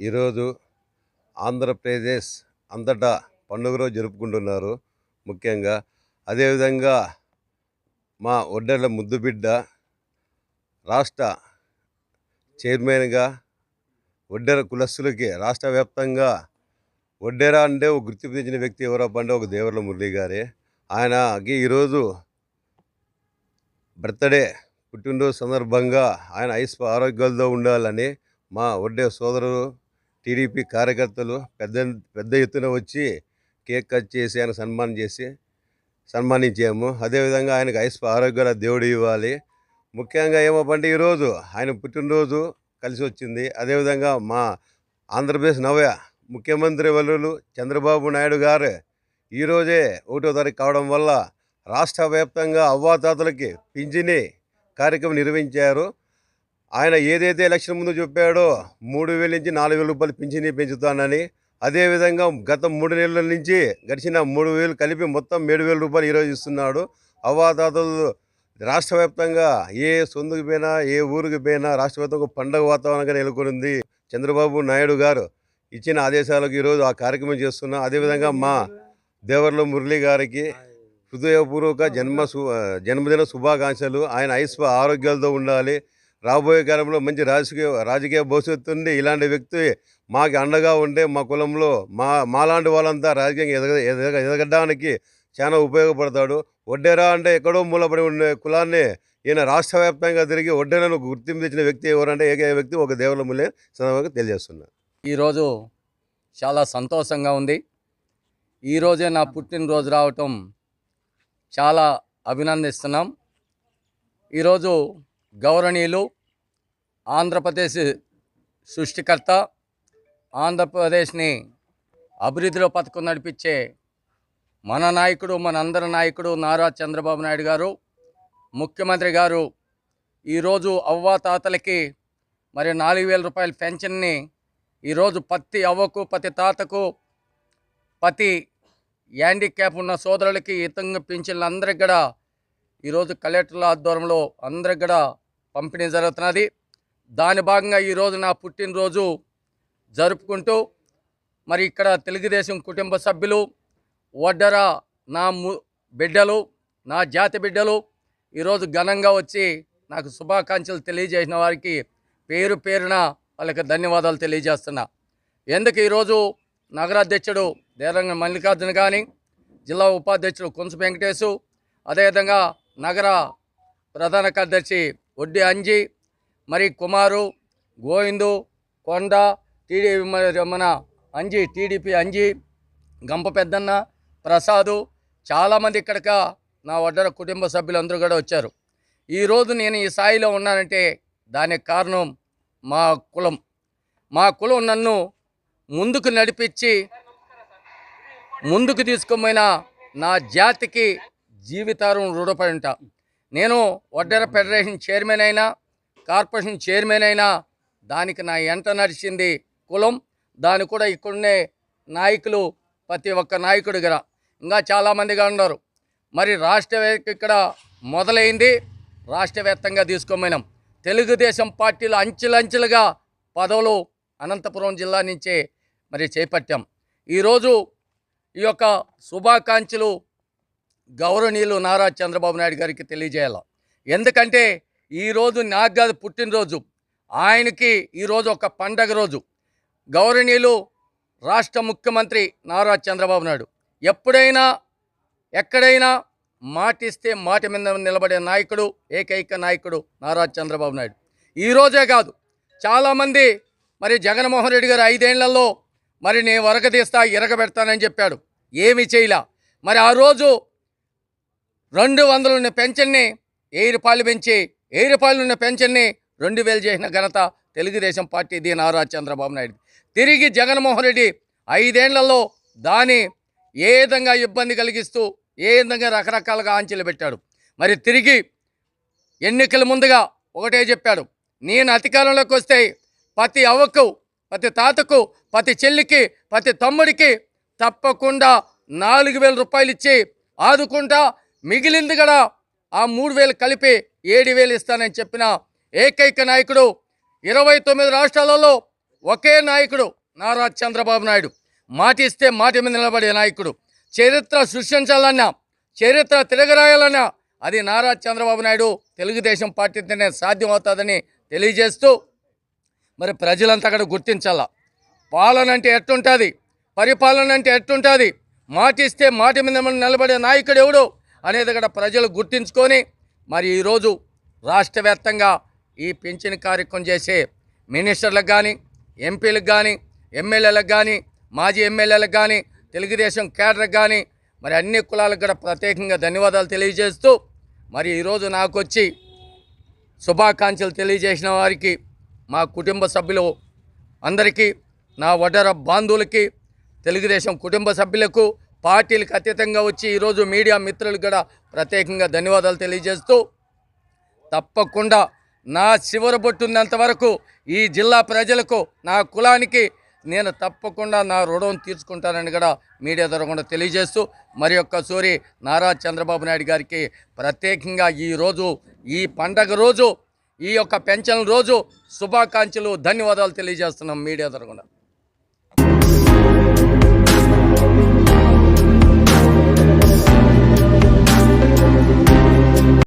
ఈరోజు ఆంధ్రప్రదేశ్ అంతటా పండుగలో జరుపుకుంటున్నారు ముఖ్యంగా. అదేవిధంగా మా ఒడ్డెళ్ళ ముద్దుబిడ్డ రాష్ట్ర చైర్మన్గా ఒడ్డెర కులస్తులకి రాష్ట్ర వ్యాప్తంగా ఒడ్డెర అంటే ఒక గుర్తింపు తెచ్చిన వ్యక్తి ఎవరప్ప అంటే ఒక దేవర్ల మురళి గారే. ఆయనకి ఈరోజు బర్త్డే. పుట్టినరోజు సందర్భంగా ఆయన ఐస్ ఆరోగ్యాలతో ఉండాలని మా ఒడ్డే సోదరులు టీడీపీ కార్యకర్తలు పెద్ద పెద్ద ఎత్తున వచ్చి కేక్ కట్ చేసి ఆయన సన్మానం చేసి సన్మానించాము. అదేవిధంగా ఆయనకు ఐస్ ఆరోగ్యాల దేవుడు ఇవ్వాలి. ముఖ్యంగా ఏమోపంటే ఈరోజు ఆయన పుట్టినరోజు కలిసి వచ్చింది. అదేవిధంగా మా ఆంధ్రప్రదేశ్ నవ్య ముఖ్యమంత్రి వల్లులు చంద్రబాబు నాయుడు గారు ఈరోజే ఒకటో తారీఖు కావడం వల్ల రాష్ట్ర వ్యాప్తంగా అవ్వాతాతలకి పింఛని కార్యక్రమం నిర్వహించారు. ఆయన ఏదైతే ఎలక్షన్ ముందు చెప్పాడో మూడు వేల నుంచి నాలుగు వేల రూపాయలు పింఛని పెంచుతానని అదేవిధంగా గత మూడు నెలల నుంచి గడిచిన మూడు వేలు కలిపి మొత్తం ఏడు వేల రూపాయలు ఈరోజు ఇస్తున్నాడు. అవ్వాతాతలు రాష్ట్ర వ్యాప్తంగా ఏ సొందుకు పోయినా ఏ ఊరికి పోయినా రాష్ట్ర వ్యాప్తంగా పండగ వాతావరణంగా నెలకొనింది. చంద్రబాబు నాయుడు గారు ఇచ్చిన ఆదేశాలకు ఈరోజు ఆ కార్యక్రమం చేస్తున్నాం. అదేవిధంగా మా దేవర్ల మురళి గారికి హృదయపూర్వక జన్మ జన్మదిన శుభాకాంక్షలు. ఆయన ఐశ్వ ఆరోగ్యాలతో ఉండాలి. రాబోయే కాలంలో మంచి రాజకీయ రాజకీయ భవిష్యత్తు ఉంది ఇలాంటి వ్యక్తి మాకు అండగా ఉండే మా కులంలో మా మాలాంటి వాళ్ళంతా రాజకీయంగా ఎదగ ఎదగ ఎదగడానికి చాలా ఉపయోగపడతాడు. వడ్డేరా అంటే ఎక్కడో మూలపడి ఉండే కులాన్ని ఈయన రాష్ట్ర వ్యాప్తంగా తిరిగి ఒడ్డెరను గుర్తింపు తెచ్చిన వ్యక్తి ఎవరంటే ఏకైక వ్యక్తి ఒక దేవుల ముల్లే సందర్భంగా తెలియజేస్తున్నా. ఈరోజు చాలా సంతోషంగా ఉంది. ఈరోజే నా పుట్టినరోజు రావటం చాలా అభినందిస్తున్నాం. ఈరోజు గౌరవనీయులు ఆంధ్రప్రదేశ్ సృష్టికర్త ఆంధ్రప్రదేశ్ని అభివృద్ధిలో పథకం నడిపించే మన నాయకుడు మన అందరి నాయకుడు నారా చంద్రబాబు నాయుడు గారు ముఖ్యమంత్రి గారు ఈరోజు అవ్వాతాతలకి మరి నాలుగు వేల రూపాయల పెన్షన్ని ఈరోజు ప్రతి అవ్వకు ప్రతి తాతకు ప్రతి హ్యాండిక్యాప్ ఉన్న సోదరులకి ఇతంగా పింఛన్లు అందరికి కూడా ఈరోజు కలెక్టర్ల ఆధ్వర్యంలో అందరికి కూడా పంపిణీ జరుగుతున్నది. దాని భాగంగా ఈరోజు నా పుట్టినరోజు జరుపుకుంటూ మరి ఇక్కడ తెలుగుదేశం కుటుంబ సభ్యులు ఒడ్డరా నా ము బిడ్డలు నా జాతి బిడ్డలు ఈరోజు ఘనంగా వచ్చి నాకు శుభాకాంక్షలు తెలియజేసిన వారికి పేరు పేరున వాళ్ళకి ధన్యవాదాలు తెలియజేస్తున్నా. ఎందుకు ఈరోజు నగరాధ్యక్షుడు దేరంగ మల్లికార్జున కానీ జిల్లా ఉపాధ్యక్షుడు కొంచ వెంకటేశు అదేవిధంగా నగర ప్రధాన కార్యదర్శి ఒడ్డి అంజి మరి కుమారు గోవిందు కొండ టీడీపీ మన అంజి టీడీపీ అంజి గంప పెద్దన్న ప్రసాదు చాలామంది ఇక్కడిక నా వడ్డర కుటుంబ సభ్యులందరూ కూడా వచ్చారు. ఈరోజు నేను ఈ స్థాయిలో ఉన్నానంటే దానికి కారణం మా కులం. మా కులం నన్ను ముందుకు నడిపించి ముందుకు తీసుకుపోయిన నా జాతికి జీవితారం రుణపడి ఉంటా నేను వడ్డెర ఫెడరేషన్ చైర్మన్ అయినా కార్పొరేషన్ చైర్మన్ అయినా దానికి నా ఎంట నడిచింది కులం. దాని కూడా ఇక్కడనే నాయకులు ప్రతి ఒక్క నాయకుడు ఇంకా చాలామందిగా ఉన్నారు. మరి రాష్ట్ర ఇక్కడ మొదలైంది. రాష్ట్రవ్యాప్తంగా తీసుకోమైనాం తెలుగుదేశం పార్టీలు అంచెలంచెలుగా పదవులు అనంతపురం జిల్లా నుంచే మరి చేపట్టాం. ఈరోజు ఈ యొక్క శుభాకాంక్షలు గౌరవనీయులు నారా చంద్రబాబు నాయుడు గారికి తెలియజేయాలి. ఎందుకంటే ఈరోజు నాకు కాదు పుట్టినరోజు. ఆయనకి ఈరోజు ఒక పండగ రోజు. గౌరవనీయులు రాష్ట్ర ముఖ్యమంత్రి నారా చంద్రబాబు నాయుడు. ఎప్పుడైనా ఎక్కడైనా మాటిస్తే మాట మీద నిలబడే నాయకుడు ఏకైక నాయకుడు నారా చంద్రబాబు నాయుడు. ఈరోజే కాదు చాలామంది మరి జగన్మోహన్ రెడ్డి గారు ఐదేళ్ళలో మరి నేను వరకదీస్తా ఇరగబెడతానని చెప్పాడు. ఏమి చేయలా. మరి ఆ రోజు రెండు వందలున్న పెన్షన్ని వెయ్యి రూపాయలు పెంచి వెయ్యి రూపాయలు పెన్షన్ని రెండు వేలు చేసిన ఘనత తెలుగుదేశం పార్టీది నారా చంద్రబాబు నాయుడు. తిరిగి జగన్మోహన్ రెడ్డి ఐదేళ్ళలో దాని ఏ విధంగా ఇబ్బంది కలిగిస్తూ ఏ విధంగా రకరకాలుగా ఆంక్షలు పెట్టాడు. మరి తిరిగి ఎన్నికల ముందుగా ఒకటే చెప్పాడు. నేను అధికారంలోకి వస్తే ప్రతి అవ్వకు ప్రతి తాతకు ప్రతి చెల్లికి ప్రతి తమ్ముడికి తప్పకుండా నాలుగు వేల రూపాయలు ఇచ్చి ఆదుకుంటా మిగిలింది కూడా ఆ మూడు వేలు కలిపి ఏడు వేలు ఇస్తానని చెప్పిన ఏకైక నాయకుడు ఇరవై తొమ్మిది రాష్ట్రాలలో ఒకే నాయకుడు నారా చంద్రబాబు నాయుడు. మాటిస్తే మాట మీద నిలబడే నాయకుడు. చరిత్ర సృష్టించాలన్నా చరిత్ర తిరగరాయాలన్నా అది నారా చంద్రబాబు నాయుడు తెలుగుదేశం పార్టీతోనే సాధ్యం అవుతుందని తెలియజేస్తూ మరి ప్రజలంతా అక్కడ గుర్తించాల? పాలన అంటే ఎట్టుంటుంది? పరిపాలన అంటే ఎట్టుంటుంది? మాటిస్తే మాట మీద నిలబడే నాయకుడు ఎవడు అనేది అక్కడ ప్రజలు గుర్తించుకొని మరి ఈరోజు రాష్ట్ర వ్యాప్తంగా ఈ పింఛన్ కార్యక్రమం చేసే మినిస్టర్లకు కానీ ఎంపీలకు కానీ ఎమ్మెల్యేలకు కానీ మాజీ ఎమ్మెల్యేలకు కానీ తెలుగుదేశం కేడర్కి కానీ మరి అన్ని కులాలకు కూడా ప్రత్యేకంగా ధన్యవాదాలు తెలియజేస్తూ మరి ఈరోజు నాకు వచ్చి శుభాకాంక్షలు తెలియజేసిన వారికి మా కుటుంబ సభ్యులు అందరికీ నా వడర బాంధువులకి తెలుగుదేశం కుటుంబ సభ్యులకు పార్టీలకు అతీతంగా వచ్చి ఈరోజు మీడియా మిత్రులకు కూడా ప్రత్యేకంగా ధన్యవాదాలు తెలియజేస్తూ తప్పకుండా నా చివర బొట్టున్నంత వరకు ఈ జిల్లా ప్రజలకు నా కులానికి నేను తప్పకుండా నా రుణం తీర్చుకుంటానని కూడా మీడియా ద్వారా కూడా తెలియజేస్తూ మరి యొక్క సూరి నారా చంద్రబాబు నాయుడు గారికి ప్రత్యేకంగా ఈ రోజు ఈ పండగ రోజు ఈ యొక్క పెన్షన్ రోజు శుభాకాంక్షలు ధన్యవాదాలు తెలియజేస్తున్నాం మీడియా ద్వారా